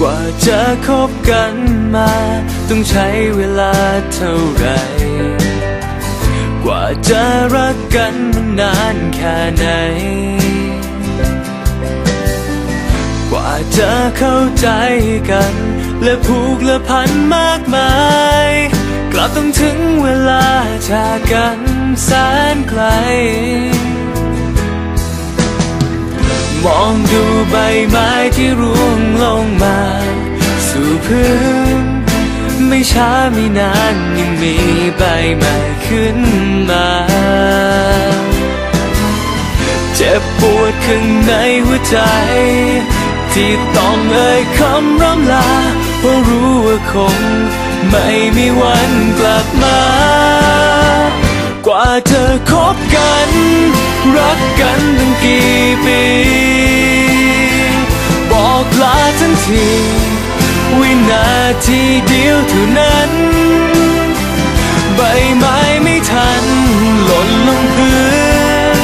กว่าจะคบกันมา ต้องใช้เวลาเท่าไหรกว่าจะรักกันมันนานแค่ไหน กว่าจะเข้าใจกัน และผูกและพันมากมาย กลับต้องถึงเวลาจากกันแสนไกล มองดูใบไม้ที่ร่วงลงมา สู่พื้น ไม่ช้าไม่นานยังมีใบใหม่ขึ้นมา เจ็บปวดข้างในหัวใจ ที่ต้องเอ่ยคำร่ำลาเพราะรู้ว่าคง ไม่มีวันกลับมา กว่าจะคบกัน รักกันตั้งกี่ปี ที วินาทีเดียวเท่านั้น ใบไม้ไม่ทันหล่นลงพื้น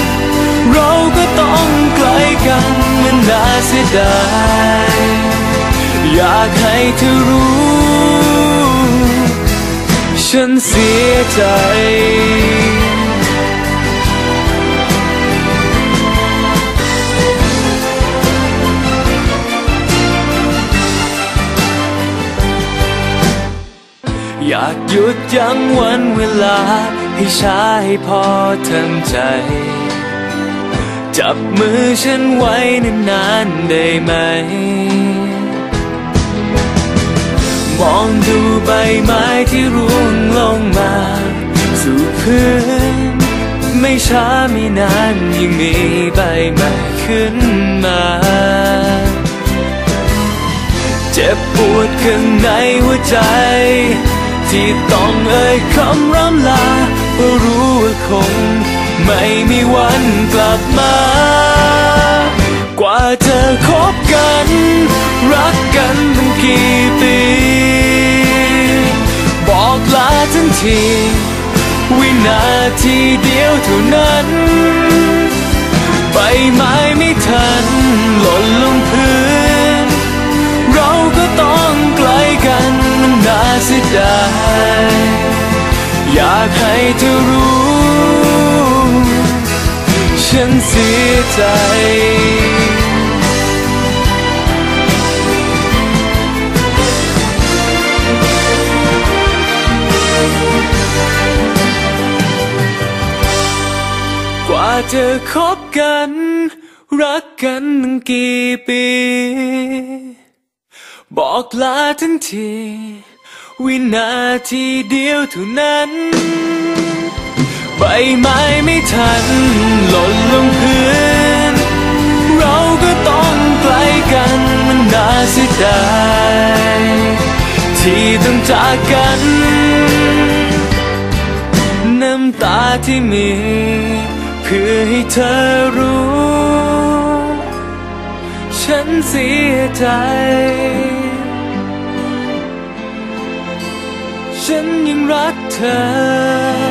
เราก็ต้องใกล้กันมันน่าเสียดาย อยากให้เธอรู้ ฉันเสียใจ อยากหยุดยั้งวันเวลา ให้ช้าให้พอทำใจ จับมือฉันไว้นานๆได้ไหม มองดูใบไม้ที่ร่วงลงมา สู่พื้น ไม่ช้าไม่นานยังมีใบใหม่ขึ้นมาเจ็บปวดข้างในหัวใจ ที่ต้องเอ่ยคำร่ำลาเพราะรู้ว่าคง ไม่มีวันกลับมา กว่าจะคบกัน รักกันตั้งกี่ปี บอกลาทั้งที วินาทีเดียวเท่านั้น อยากให้เธอรู้ ฉันเสียใจ กว่าจะคบกัน รักกันตั้งกี่ปี บอกลาทั้งที วินาทีเดียวเท่านั้น ใบไม้ไม่ทันหล่นลงพื้น เราก็ต้องใกลกันมันน่าเสียดายที่ต้องจากกัน น้ำตาที่มีเพื่อให้เธอรู้ ฉันเสียใจ ฉันยังรักเธอ